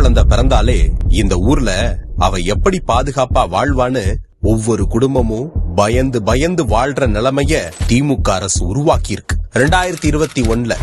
குழந்தை பிறந்தாலே இந்த ஊர்ல அவ எப்படி பாதுகாப்பா வாழ்வான்னு ஒவ்வொரு குடும்பமும் பயந்து பயந்து வாழ்ற நிலைமைய திமுக அரசு உருவாக்கி இருக்கு ரெண்டாயிரத்தி இருபத்தி ஒண்ணுல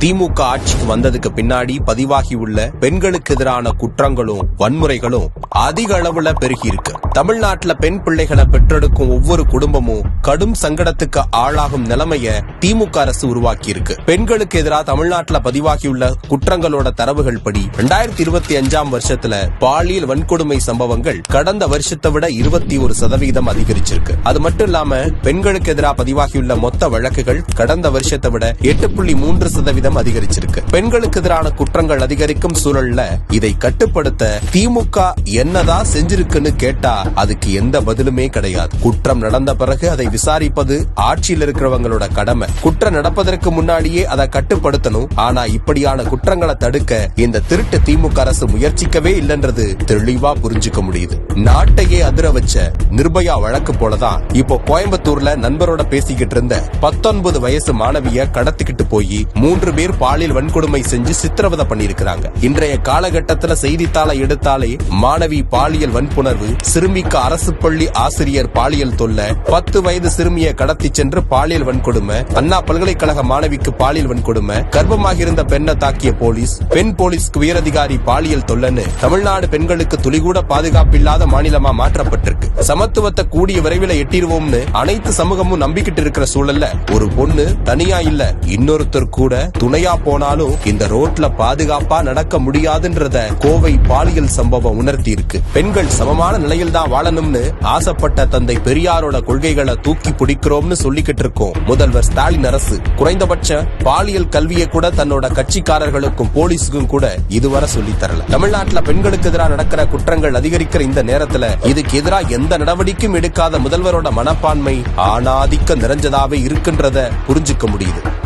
திமுக ஆட்சிக்கு வந்ததுக்கு பின்னாடி பதிவாகியுள்ள பெண்களுக்கு எதிரான குற்றங்களும் வன்முறைகளும் அதிக அளவுல பெருகி இருக்கு தமிழ்நாட்டுல பெண் பிள்ளைகளை பெற்றெடுக்கும் ஒவ்வொரு குடும்பமும் கடும் சங்கடத்துக்கு ஆளாகும் நிலைமைய திமுக அரசு உருவாக்கி இருக்கு பெண்களுக்கு எதிராக தமிழ்நாட்டுல பதிவாகியுள்ள குற்றங்களோட தரவுகள் படி ரெண்டாயிரத்தி இருபத்தி அஞ்சாம் வருஷத்துல பாலியல் வன்கொடுமை சம்பவங்கள் கடந்த வருஷத்தை விட இருபத்தி ஒரு சதவீதம் அதிகரிச்சிருக்கு. அது மட்டும் இல்லாம பெண்களுக்கு எதிராக பதிவாகியுள்ள மொத்த வழக்குகள் கடந்த வருஷத்தை விட எட்டு புள்ளி மூன்று சதவீதம் அதிகரிச்சிருக்கு. பெண்களுக்கு எதிரான குற்றங்கள் அதிகரிக்கும் சூழல்ல இதை கட்டுப்படுத்த திமுக என்னதான் செஞ்சிருக்குன்னு கேட்டா அதுக்கு எந்த பதிலுமே கிடையாது. குற்றம் நடந்த பிறகு அதை விசாரிப்பது ஆட்சியில் இருக்கிறவங்களோட கடமை. குற்றம் நடப்பதற்கு முன்னாடியே அதை கட்டுப்படுத்தணும். ஆனா இப்படியான குற்றங்களை தடுக்க இந்த திருட்டு திமுக அரசு முயற்சிக்கவே இல்லைன்றது தெளிவா புரிஞ்சுக்க முடியுது. நாட்டையே அதிர வச்ச நிர்பயா வழக்கு போலதான் இப்போ கோயம்புத்தூர்ல நண்பரோட பேசிக்கிட்டு இருந்த பத்தொன்பது வயசு மாணவிய கடத்திக்கிட்டு போய் மூன்று பேர் பாலியல் வன்கொடுமை செஞ்சு சித்திரவதை பண்ணியிருக்கிறாங்க. இன்றைய காலகட்டத்தில் செய்தித்தாளை எடுத்தாலே மாணவி பாலியல் வன்புணர்வு சிறுமிக்கு அரசு பள்ளி ஆசிரியர் பாலியல் தொல்லை பத்து வயது சிறுமியை கடத்தி சென்று பாலியல் வன்கொடுமை அண்ணா பல்கலைக்கழக மாணவிக்கு பாலியல் வன்கொடுமை கர்ப்பமாகியிருந்த பெண்ணை தாக்கிய போலீஸ் பெண் போலீஸ்க்கு உயரதிகாரி பாலியல் தொல்லன்னு தமிழ்நாடு பெண்களுக்கு துளிகூட பாதுகாப்பு இல்லாத மாநிலமா மாற்றப்பட்டிருக்கு. சமத்துவத்தை கூடிய விரைவில் எட்டிடுவோம்னு அனைத்து சமூகமும் நம்பிக்கிட்டு இருக்கிற சூழல்ல ஒரு பொண்ணு தனியா இல்ல இன்னொருத்தர் கூட துணையா போனாலும் இந்த ரோட்ல பாதுகாப்பா நடக்க முடியாதுன்றத கோவை பாலியல் சம்பவம் உணர்த்தி இருக்கு பெண்கள் சமமான நிலையில் தான் வாழணும்னு ஆசைப்பட்ட தந்தை பெரியாரோட கொள்கைகளை தூக்கி பிடிக்கிறோம்னு சொல்லிக்கிட்டு இருக்கோம். முதல்வர் ஸ்டாலின் அரசு. குறைந்தபட்ச பாலியல் கல்வியை கூட தன்னோட கட்சிக்காரர்களுக்கும் போலீஸுக்கும் கூட இதுவரை சொல்லி தரல. தமிழ்நாட்டுல பெண்களுக்கு எதிராக நடக்கிற குற்றங்கள் அதிகரிக்கிற இந்த நேரத்துல இதுக்கு எதிராக எந்த நடவடிக்கையும் எடுக்காத முதல்வரோட மனப்பான்மை ஆணாதிக்க நிறைஞ்சதாவே இருக்குன்றத புரிஞ்சுக்க முடியுது.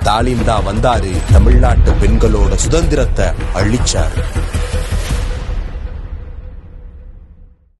ஸ்டாலின் தான் வந்தாரு. தமிழ்நாட்டு பெண்களோட சுதந்திரத்தை அழிச்சாரு.